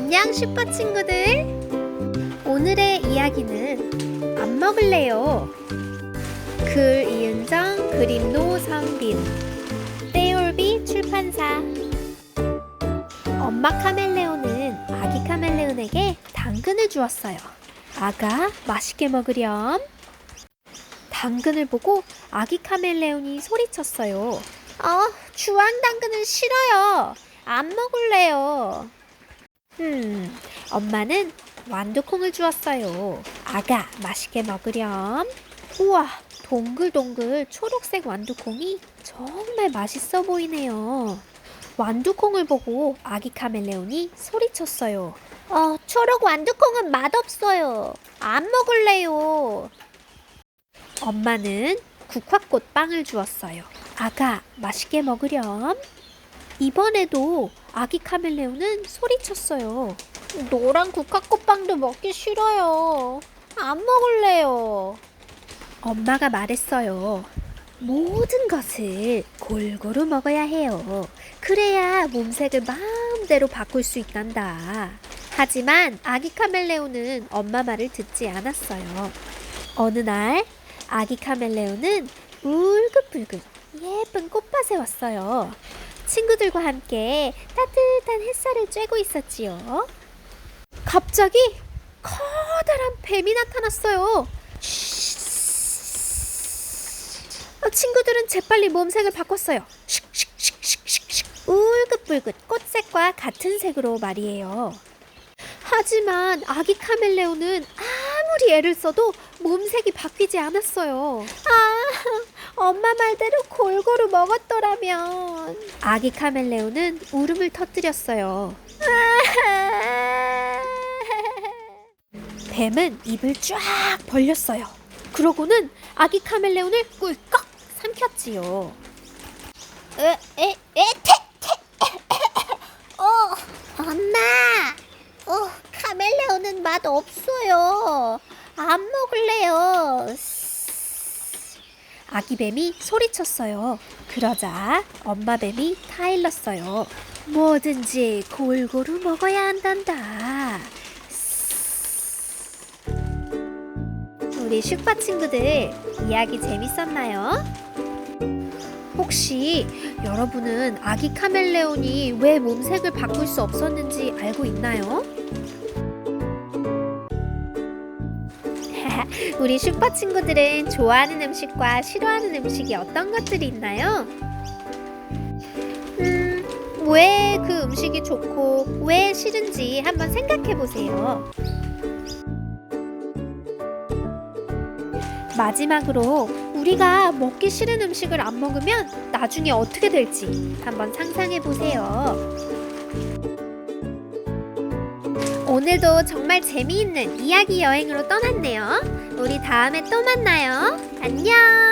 안녕 슈퍼 친구들. 오늘의 이야기는 안 먹을래요. 글 이은정 그림 노성빈 떼올비 출판사 엄마 카멜레온은 아기 카멜레온에게 당근을 주었어요. 아가 맛있게 먹으렴. 당근을 보고 아기 카멜레온이 소리쳤어요. 어, 주황 당근은 싫어요. 안 먹을래요. 음, 엄마는 완두콩을 주었어요. 아가, 맛있게 먹으렴. 우와, 동글동글 초록색 완두콩이 정말 맛있어 보이네요. 완두콩을 보고 아기 카멜레온이 소리쳤어요. 어, 초록 완두콩은 맛없어요. 안 먹을래요. 엄마는 국화꽃 빵을 주었어요. 아가, 맛있게 먹으렴. 이번에도 아기 카멜레온은 소리쳤어요. 노란 국화꽃빵도 먹기 싫어요. 안 먹을래요. 엄마가 말했어요. 모든 것을 골고루 먹어야 해요. 그래야 몸색을 마음대로 바꿀 수 있단다. 하지만 아기 카멜레온은 엄마 말을 듣지 않았어요. 어느 날 아기 카멜레온은 울긋불긋 예쁜 꽃밭에 왔어요. 친구들과 함께 따뜻한 햇살을 쬐고 있었지요. 갑자기 커다란 뱀이 나타났어요. 아, 친구들은 재빨리 몸색을 바꿨어요. 울긋불긋 꽃색과 같은 색으로 말이에요. 하지만 아기 카멜레온은 아무리 애를 써도 몸색이 바뀌지 않았어요. 아, 엄마 말대로 골고루 먹었더라면. 아기 카멜레온은 울음을 터뜨렸어요. 뱀은 입을 쫙 벌렸어요. 그러고는 아기 카멜레온을 꿀꺽 삼켰지요. 에, 에, 에, 테, 테. 어, 엄마. 어, 카멜레온은 맛 없어요. 안 먹을래요. 아기 뱀이 소리쳤어요. 그러자 엄마 뱀이 타일렀어요. 뭐든지 골고루 먹어야 한단다. 우리 슈퍼 친구들 이야기 재밌었나요? 혹시 여러분은 아기 카멜레온이 왜 몸색을 바꿀 수 없었는지 알고 있나요? 우리 슈퍼 친구들은 좋아하는 음식과 싫어하는 음식이 어떤 것들이 있나요? 음, 왜 그 음식이 좋고 왜 싫은지 한번 생각해 보세요. 마지막으로 우리가 먹기 싫은 음식을 안 먹으면 나중에 어떻게 될지 한번 상상해 보세요. 오늘도 정말 재미있는 이야기 여행으로 떠났네요. 우리 다음에 또 만나요. 안녕!